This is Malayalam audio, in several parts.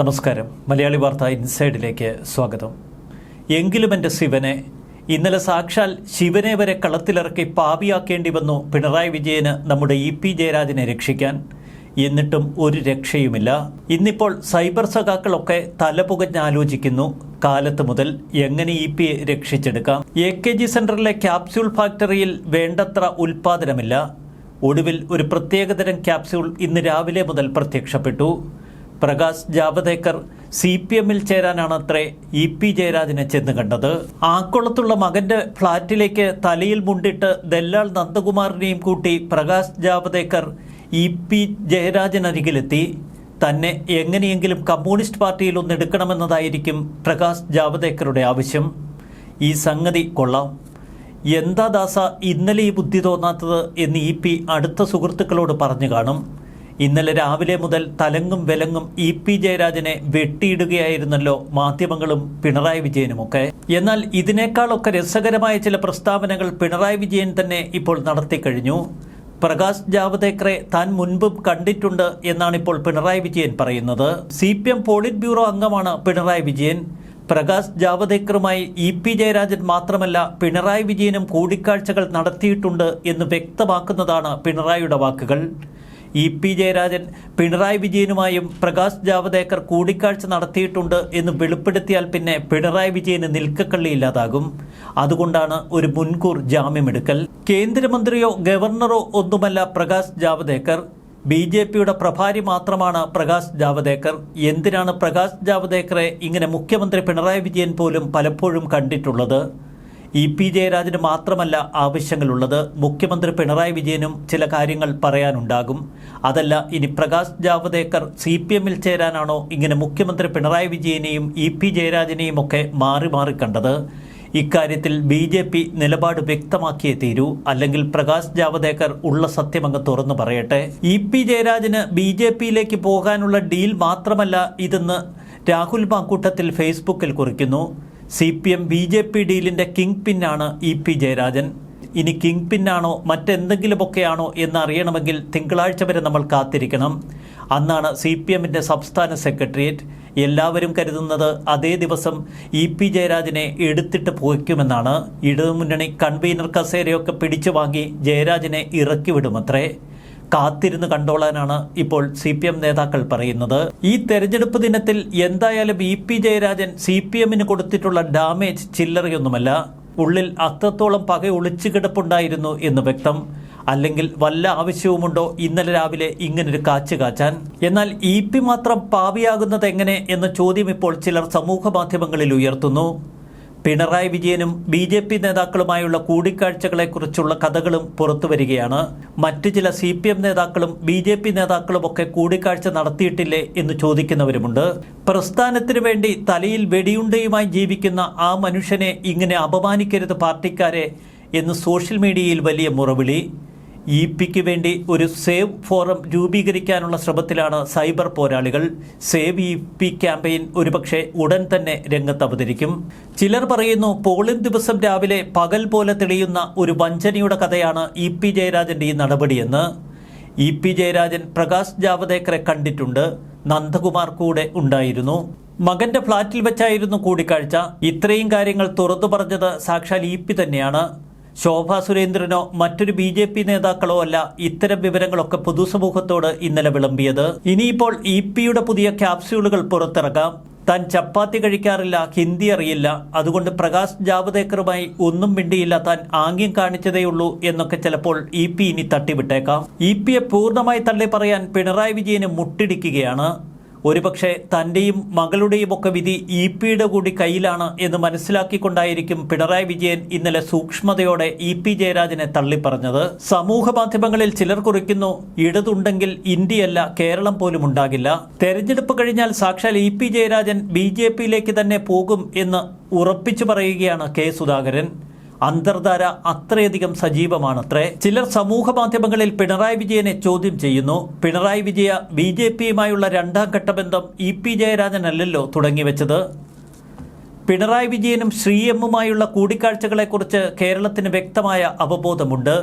നമസ്കാരം. മലയാളി വാർത്ത ഇൻസൈഡിലേക്ക് സ്വാഗതം. എങ്കിലും എന്റെ ശിവനെ ഇന്നലെ സാക്ഷാൽ ശിവനെ വരെ കളത്തിലിറക്കി പാപിയാക്കേണ്ടി വന്നു പിണറായി വിജയന് നമ്മുടെ ഇ പി ജയരാജനെ രക്ഷിക്കാൻ. എന്നിട്ടും ഒരു രക്ഷയുമില്ല. ഇന്നിപ്പോൾ സൈബർ സഖാക്കളൊക്കെ തലപുകഞ്ഞാലോചിക്കുന്നു കാലത്ത് മുതൽ എങ്ങനെ ഇ പിയെ രക്ഷിച്ചെടുക്കാം? എ കെ ജി സെന്ററിലെ ക്യാപ്സ്യൂൾ ഫാക്ടറിയിൽ വേണ്ടത്ര ഉൽപാദനമില്ല. ഒടുവിൽ ഒരു പ്രത്യേകതരം ക്യാപ്സ്യൂൾ ഇന്ന് രാവിലെ മുതൽ പ്രത്യക്ഷപ്പെട്ടു. പ്രകാശ് ജാവദേക്കർ സി പി എമ്മിൽ ചേരാനാണ് അത്രേ ഇ പി ജയരാജനെ ചെന്ന് കണ്ടത്. ആക്കുളത്തുള്ള മകന്റെ ഫ്ളാറ്റിലേക്ക് തലയിൽ മുണ്ടിട്ട് ദല്ലാൾ നന്ദകുമാറിനെയും കൂട്ടി പ്രകാശ് ജാവദേക്കർ ഇ പി ജയരാജനരികിലെത്തി. തന്നെ എങ്ങനെയെങ്കിലും കമ്മ്യൂണിസ്റ്റ് പാർട്ടിയിൽ ഒന്നെടുക്കണമെന്നതായിരിക്കും പ്രകാശ് ജാവദേക്കറുടെ ആവശ്യം. ഈ സംഗതി കൊള്ളാം. എന്താ ദാസ ഇന്നലെ ഈ ബുദ്ധി തോന്നാത്തത് എന്ന് ഇ പി അടുത്ത സുഹൃത്തുക്കളോട് പറഞ്ഞു കാണും. ഇന്നലെ രാവിലെ മുതൽ തലങ്ങും വിലങ്ങും ഇ പി ജയരാജനെ വെട്ടിയിടുകയായിരുന്നല്ലോ മാധ്യമങ്ങളും പിണറായി വിജയനുമൊക്കെ. എന്നാൽ ഇതിനേക്കാളൊക്കെ രസകരമായ ചില പ്രസ്താവനകൾ പിണറായി വിജയൻ തന്നെ ഇപ്പോൾ നടത്തിക്കഴിഞ്ഞു പ്രകാശ് ജാവദേക്കറെ താൻ മുൻപും കണ്ടിട്ടുണ്ട് എന്നാണ് ഇപ്പോൾ പിണറായി വിജയൻ പറയുന്നത്. C P M polit bureau അംഗമാണ് പിണറായി വിജയൻ. പ്രകാശ് ജാവദേക്കറുമായി ഇ പി ജയരാജൻ മാത്രമല്ല പിണറായി വിജയനും കൂടിക്കാഴ്ചകൾ നടത്തിയിട്ടുണ്ട് എന്ന് വ്യക്തമാക്കുന്നതാണ് പിണറായിയുടെ വാക്കുകൾ. ഇ പി ജയരാജൻ പിണറായി വിജയനുമായും പ്രകാശ് ജാവദേക്കർ കൂടിക്കാഴ്ച നടത്തിയിട്ടുണ്ട് എന്ന് വെളിപ്പെടുത്തിയാൽ പിന്നെ പിണറായി വിജയന് നിൽക്കക്കള്ളിയില്ലാതാകും അതുകൊണ്ടാണ് ഒരു മുൻകൂർ ജാമ്യമെടുക്കൽ. കേന്ദ്രമന്ത്രിയോ ഗവർണറോ ഒന്നുമല്ല പ്രകാശ് ജാവദേക്കർ. ബി ജെ പിയുടെ പ്രഭാരി മാത്രമാണ് പ്രകാശ് ജാവദേക്കർ. എന്തിനാണ് പ്രകാശ് ജാവദേക്കറെ ഇങ്ങനെ മുഖ്യമന്ത്രി പിണറായി വിജയൻ പോലും പലപ്പോഴും കണ്ടിട്ടുള്ളത്? ഇ പി ജയരാജന് മാത്രമല്ല ആവശ്യങ്ങളുള്ളത്. മുഖ്യമന്ത്രി പിണറായി വിജയനും ചില കാര്യങ്ങൾ പറയാനുണ്ടാകും. അതല്ല ഇനി പ്രകാശ് ജാവദേക്കർ സി പി എമ്മിൽ ചേരാനാണോ ഇങ്ങനെ മുഖ്യമന്ത്രി പിണറായി വിജയനെയും ഇ പി ജയരാജനെയും ഒക്കെ മാറി മാറി കണ്ടത്? ഇക്കാര്യത്തിൽ ബി ജെ പി നിലപാട് വ്യക്തമാക്കിയേ തീരൂ. അല്ലെങ്കിൽ പ്രകാശ് ജാവദേക്കർ ഉള്ള സത്യമങ്ങ് തുറന്നു പറയട്ടെ. ഇ പി ജയരാജന് ബി ജെ പിയിലേക്ക് പോകാനുള്ള ഡീൽ മാത്രമല്ല ഇതെന്ന് രാഹുൽ മാക്കൂട്ടത്തിൽ ഫേസ്ബുക്കിൽ കുറിക്കുന്നു. C P M B J P ഡീലിന്റെ king പിന്നാണ് ഇ പി ജയരാജൻ. ഇനി കിങ് പിന്നാണോ മറ്റെന്തെങ്കിലുമൊക്കെയാണോ എന്നറിയണമെങ്കിൽ തിങ്കളാഴ്ച വരെ നമ്മൾ കാത്തിരിക്കണം. അന്നാണ് സി പി എമ്മിന്റെ സംസ്ഥാന സെക്രട്ടേറിയറ്റ്. എല്ലാവരും കരുതുന്നത് അതേ ദിവസം ഇ പി ജയരാജനെ എടുത്തിട്ട് പോയിക്കുമെന്നാണ്. ഇടതുമുന്നണി കൺവീനർ കസേരയൊക്കെ പിടിച്ചു വാങ്ങി ജയരാജനെ ഇറക്കി വിടുമത്രേ കാത്തിരുന്ന് കണ്ടോളാനാണ് ഇപ്പോൾ സി പി എം നേതാക്കൾ പറയുന്നത്. ഈ തെരഞ്ഞെടുപ്പ് ദിനത്തിൽ എന്തായാലും E P Jayarajan C P എമ്മിന് കൊടുത്തിട്ടുള്ള ഡാമേജ് ചില്ലറയൊന്നുമല്ല. ഉള്ളിൽ അത്രത്തോളം പക ഒളിച്ചു കിടപ്പുണ്ടായിരുന്നു എന്ന് വ്യക്തം. അല്ലെങ്കിൽ വല്ല ആവശ്യവുമുണ്ടോ ഇന്നലെ രാവിലെ ഇങ്ങനൊരു കാച്ചു കാച്ചാൻ. എന്നാൽ ഇ പി മാത്രം പാവിയാകുന്നത് എങ്ങനെ എന്ന ചോദ്യം ഇപ്പോൾ ചിലർ സമൂഹ മാധ്യമങ്ങളിൽ ഉയർത്തുന്നു. പിണറായി വിജയനും ബി ജെ പി നേതാക്കളുമായുള്ള കൂടിക്കാഴ്ചകളെക്കുറിച്ചുള്ള കഥകളും പുറത്തു വരികയാണ്. മറ്റു ചില സി പി എം നേതാക്കളും ബി ജെ പി നേതാക്കളുമൊക്കെ കൂടിക്കാഴ്ച നടത്തിയിട്ടില്ലേ എന്ന് ചോദിക്കുന്നവരുമുണ്ട്. പ്രസ്ഥാനത്തിനു വേണ്ടി തലയിൽ വെടിയുണ്ടയുമായി ജീവിക്കുന്ന ആ മനുഷ്യനെ ഇങ്ങനെ അപമാനിക്കരുത് പാർട്ടിക്കാരെ എന്ന് സോഷ്യൽ മീഡിയയിൽ വലിയ മുറവിളി. ഇ പിക്ക് വേണ്ടി ഒരു സേവ് ഫോറം രൂപീകരിക്കാനുള്ള ശ്രമത്തിലാണ് സൈബർ പോരാളികൾ. സേവ് ഇ പി ക്യാമ്പയിൻ ഒരുപക്ഷെ ഉടൻ തന്നെ രംഗത്ത് അവതരിക്കും ചിലർ പറയുന്നു പോളിംഗ് ദിവസം രാവിലെ പകൽ പോലെ തെളിയുന്ന ഒരു വഞ്ചനയുടെ കഥയാണ് ഇ പി ജയരാജന്റെ ഈ നടപടിയെന്ന്. ഇ പി ജയരാജൻ പ്രകാശ് ജാവദേക്കറെ കണ്ടിട്ടുണ്ട്. നന്ദകുമാർ കൂടെ ഉണ്ടായിരുന്നു. മകന്റെ ഫ്ളാറ്റിൽ വെച്ചായിരുന്നു കൂടിക്കാഴ്ച. ഇത്രയും കാര്യങ്ങൾ തുറന്നു പറഞ്ഞത് സാക്ഷാൽ ഇ പി തന്നെയാണ്. ശോഭ സുരേന്ദ്രനോ മറ്റൊരു ബി ജെ പി നേതാക്കളോ അല്ല ഇത്തരം വിവരങ്ങളൊക്കെ പൊതുസമൂഹത്തോട് ഇന്നലെ വിളമ്പിയത്. ഇനിയിപ്പോൾ ഇ പിയുടെ പുതിയ ക്യാപ്സ്യൂളുകൾ പുറത്തിറക്കാം താൻ ചപ്പാത്തി കഴിക്കാറില്ല ഹിന്ദി അറിയില്ല. അതുകൊണ്ട് പ്രകാശ് ജാവദേക്കറുമായി ഒന്നും മിണ്ടിയില്ല താൻ ആംഗ്യം കാണിച്ചതേയുള്ളൂ എന്നൊക്കെ ചിലപ്പോൾ ഇ പി ഇനി തട്ടിവിട്ടേക്കാം. ഇ പിയെ പൂർണമായി തള്ളി പറയാൻ പിണറായി വിജയന് മുട്ടിടിക്കുകയാണ്. ഒരുപക്ഷെ തന്റെയും മകളുടെയും ഒക്കെ വിധി ഇ പിയുടെ കൂടി കയ്യിലാണ് എന്ന് മനസ്സിലാക്കിക്കൊണ്ടായിരിക്കും പിണറായി വിജയൻ ഇന്നലെ സൂക്ഷ്മതയോടെ ഇ പി ജയരാജനെ തള്ളിപ്പറഞ്ഞത്. സമൂഹ മാധ്യമങ്ങളിൽ ചിലർ കുറിക്കുന്നു ഇടതുണ്ടെങ്കിൽ ഇന്ത്യയല്ല കേരളം പോലും ഉണ്ടാകില്ല. തെരഞ്ഞെടുപ്പ് കഴിഞ്ഞാൽ സാക്ഷാൽ E P Jayarajan B J പിയിലേക്ക് തന്നെ പോകും എന്ന് ഉറപ്പിച്ചു പറയുകയാണ് കെ സുധാകരൻ. അന്തർധാര അത്രയധികം സജീവമാണത്രേ. ചിലർ സമൂഹ മാധ്യമങ്ങളിൽ പിണറായി വിജയനെ ചോദ്യം ചെയ്യുന്നു. പിണറായി വിജയ ബി ജെ പിയുമായുള്ള രണ്ടാം ഘട്ട ബന്ധം ഇ പി ജയരാജനല്ലല്ലോ തുടങ്ങിവെച്ചത് പിണറായി വിജയനും ശ്രീ എമ്മുമായുള്ള കൂടിക്കാഴ്ചകളെക്കുറിച്ച് കേരളത്തിന് വ്യക്തമായ അവബോധമുണ്ട്.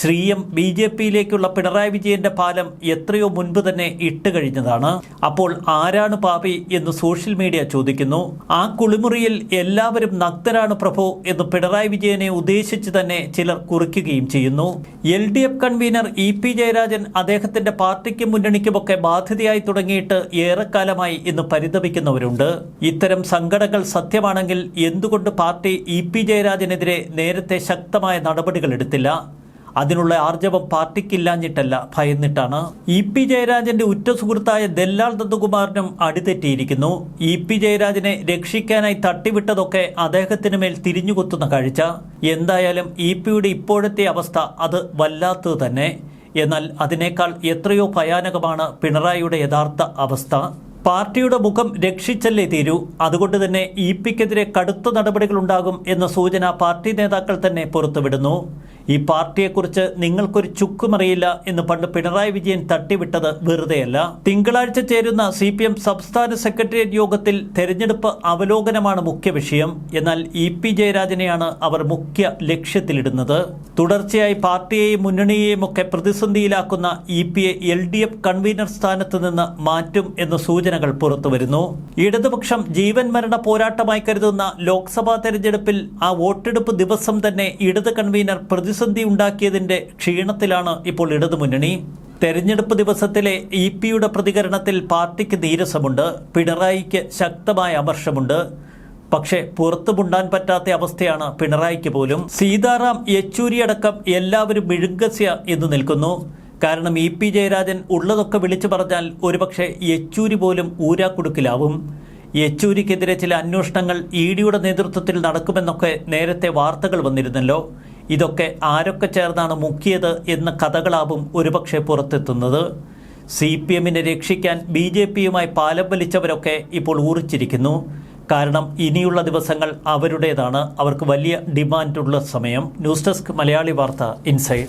ശ്രീയം ബി ജെ പിയിലേക്കുള്ള പിണറായി വിജയന്റെ പാലം എത്രയോ മുൻപ് തന്നെ ഇട്ട് കഴിഞ്ഞതാണ്. അപ്പോൾ ആരാണ് പാപി എന്ന് സോഷ്യൽ മീഡിയ ചോദിക്കുന്നു. ആ കുളിമുറിയിൽ എല്ലാവരും നഗ്നരാണ് പ്രഭു എന്ന് പിണറായി വിജയനെ ഉദ്ദേശിച്ച് തന്നെ ചിലർ കുറിക്കുകയും ചെയ്യുന്നു. L D F convenor E P Jayarajan അദ്ദേഹത്തിന്റെ പാർട്ടിക്കും മുന്നണിക്കുമൊക്കെ ബാധ്യതയായി തുടങ്ങിയിട്ട് ഏറെക്കാലമായി ഇന്ന് പരിതപിക്കുന്നവരുണ്ട്. ഇത്തരം സങ്കടങ്ങൾ സത്യമാണെങ്കിൽ എന്തുകൊണ്ട് പാർട്ടി ഇ പി ജയരാജനെതിരെ നേരത്തെ ശക്തമായ നടപടികൾ എടുത്തില്ല? അതിനുള്ള ആർജവം പാർട്ടിക്കില്ലാഞ്ഞിട്ടല്ല ഭയന്നിട്ടാണ്. ഇ പി ജയരാജന്റെ ഉറ്റ സുഹൃത്തായ ദല്ലാൾ ദത്തുകുമാറിനും അടിതെറ്റിയിരിക്കുന്നു. ഇ പി ജയരാജനെ രക്ഷിക്കാനായി തട്ടിവിട്ടതൊക്കെ അദ്ദേഹത്തിന് മേൽ തിരിഞ്ഞുകൊത്തുന്ന കാഴ്ച. എന്തായാലും ഇ പിയുടെ ഇപ്പോഴത്തെ അവസ്ഥ അത് വല്ലാത്തത് തന്നെ. എന്നാൽ അതിനേക്കാൾ എത്രയോ ഭയാനകമാണ് പിണറായിയുടെ യഥാർത്ഥ അവസ്ഥ. പാർട്ടിയുടെ മുഖം രക്ഷിച്ചല്ലേ തീരൂ. അതുകൊണ്ട് തന്നെ ഇ പിക്കെതിരെ കടുത്ത നടപടികളുണ്ടാകും എന്ന സൂചന പാർട്ടി നേതാക്കൾ തന്നെ പുറത്തുവിടുന്നു. ഈ പാർട്ടിയെക്കുറിച്ച് നിങ്ങൾക്കൊരു ചുക്കുമറിയില്ല എന്ന് പണ്ട് പിണറായി വിജയൻ തട്ടിവിട്ടത് വെറുതെയല്ല. തിങ്കളാഴ്ച ചേരുന്ന സി പി എം സംസ്ഥാന സെക്രട്ടേറിയറ്റ് യോഗത്തിൽ തെരഞ്ഞെടുപ്പ് അവലോകനമാണ് മുഖ്യ വിഷയം. എന്നാൽ ഇ പി ജയരാജനെയാണ് അവർ മുഖ്യ ലക്ഷ്യത്തിലിടുന്നത്. തുടർച്ചയായി പാർട്ടിയെയും മുന്നണിയെയും ഒക്കെ പ്രതിസന്ധിയിലാക്കുന്ന ഇ പിയെ എൽ ഡി എഫ് കൺവീനർ സ്ഥാനത്ത് നിന്ന് മാറ്റും എന്ന സൂചനകൾ പുറത്തുവരുന്നു ഇടതുപക്ഷം ജീവൻ മരണ പോരാട്ടമായി കരുതുന്ന ലോക്സഭാ തെരഞ്ഞെടുപ്പിൽ ആ വോട്ടെടുപ്പ് ദിവസം തന്നെ ഇടത് കൺവീനർ പ്രതിസന്ധി ഉണ്ടാക്കിയതിന്റെ ക്ഷീണത്തിലാണ് ഇപ്പോൾ ഇടതുമുന്നണി തെരഞ്ഞെടുപ്പ് ദിവസത്തിലെ ഇ പിയുടെ പ്രതികരണത്തിൽ പാർട്ടിക്ക് നീരസമുണ്ട് പിണറായിക്ക് ശക്തമായ അമർഷമുണ്ട്. പക്ഷേ പുറത്തു മുണ്ടാൻ പറ്റാത്ത അവസ്ഥയാണ് പിണറായിക്ക് പോലും. സീതാറാം യെച്ചൂരി അടക്കം എല്ലാവരും മിഴുങ്കസ്യ എന്ന് നിൽക്കുന്നു. കാരണം ഇ പി ജയരാജൻ ഉള്ളതൊക്കെ വിളിച്ചു പറഞ്ഞാൽ ഒരുപക്ഷെ യെച്ചൂരി പോലും ഊരാക്കുടുക്കിലാവും. യെച്ചൂരിക്കെതിരെ ചില അന്വേഷണങ്ങൾ ഇ ഡിയുടെ നേതൃത്വത്തിൽ നടക്കുമെന്നൊക്കെ നേരത്തെ വാർത്തകൾ വന്നിരുന്നല്ലോ. ഇതൊക്കെ ആരൊക്കെ ചേർന്നാണ് മുക്കിയത് എന്ന കഥകളാവും ഒരുപക്ഷെ പുറത്തെത്തുന്നത്. സി പി എമ്മിനെ രക്ഷിക്കാൻ ബി ജെ പിയുമായി പാലം വലിച്ചവരൊക്കെ ഇപ്പോൾ ഊറിച്ചിരിക്കുന്നു. കാരണം ഇനിയുള്ള ദിവസങ്ങൾ അവരുടേതാണ്. അവർക്ക് വലിയ ഡിമാൻഡുള്ള സമയം. ന്യൂസ് ഡെസ്ക് മലയാളി വാർത്ത ഇൻസൈഡ്.